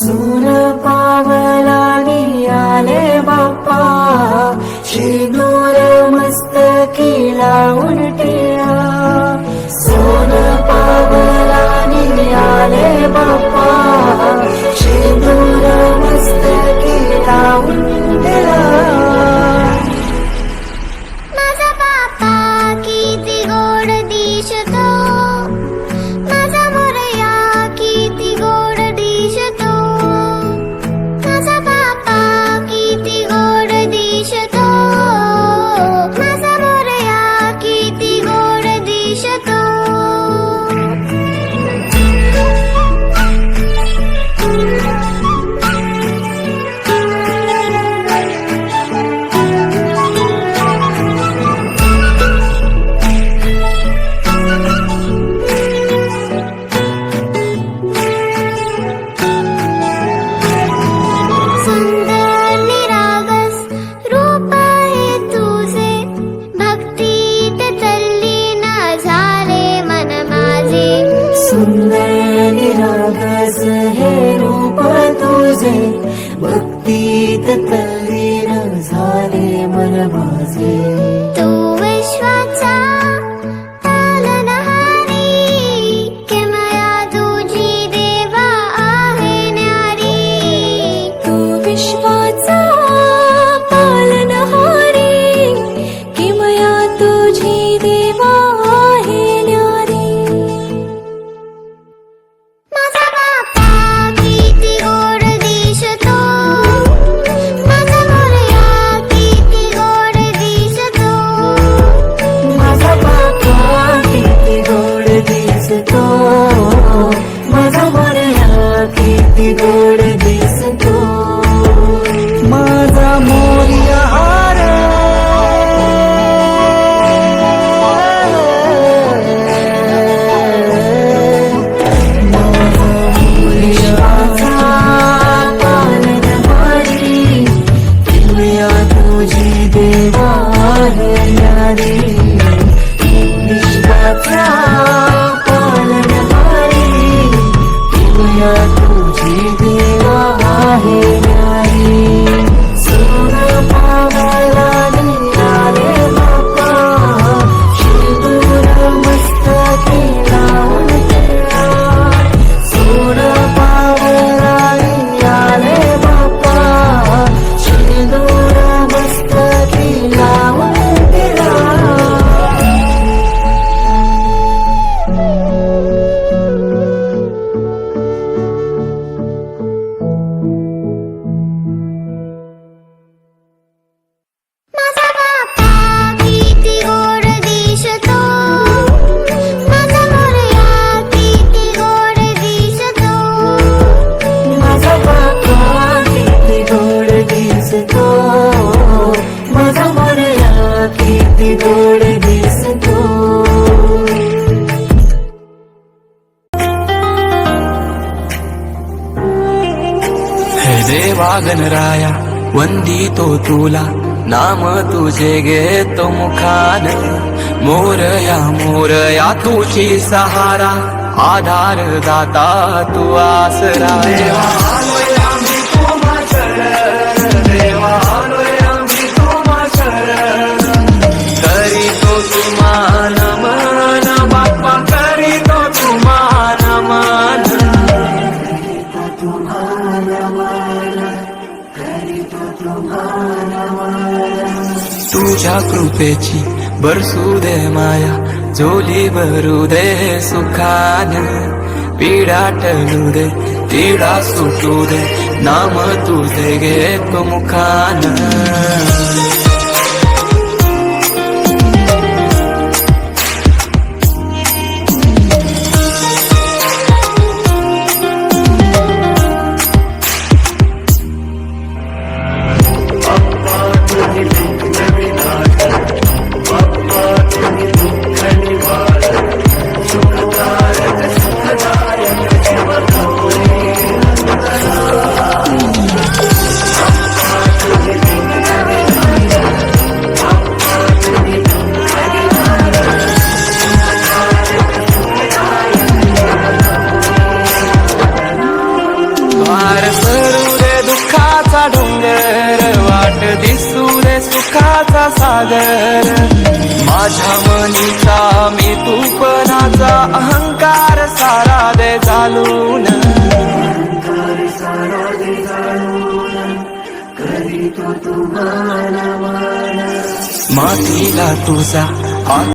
सुरपावन अभ्यास हे रूप तुझे। भक्ति तल्लीन झाले मन माझे गोड वंदी तो तुला नाम तुझे घेतो मुखान. मोरया मोरया तुझी सहारा आधार दाता तू आसरा. तुझ्या कृपेची बरसू दे माया झोली भरू दे सुखान. पीडा टळू दे तिडा सुटू दे नाम तुझे घेतो मुखान. वाट दिसू दे सुखाचा सागर. माझ्या मनीचा मी तूपणाचा अहंकार सारा दे चालून मातीला तुझा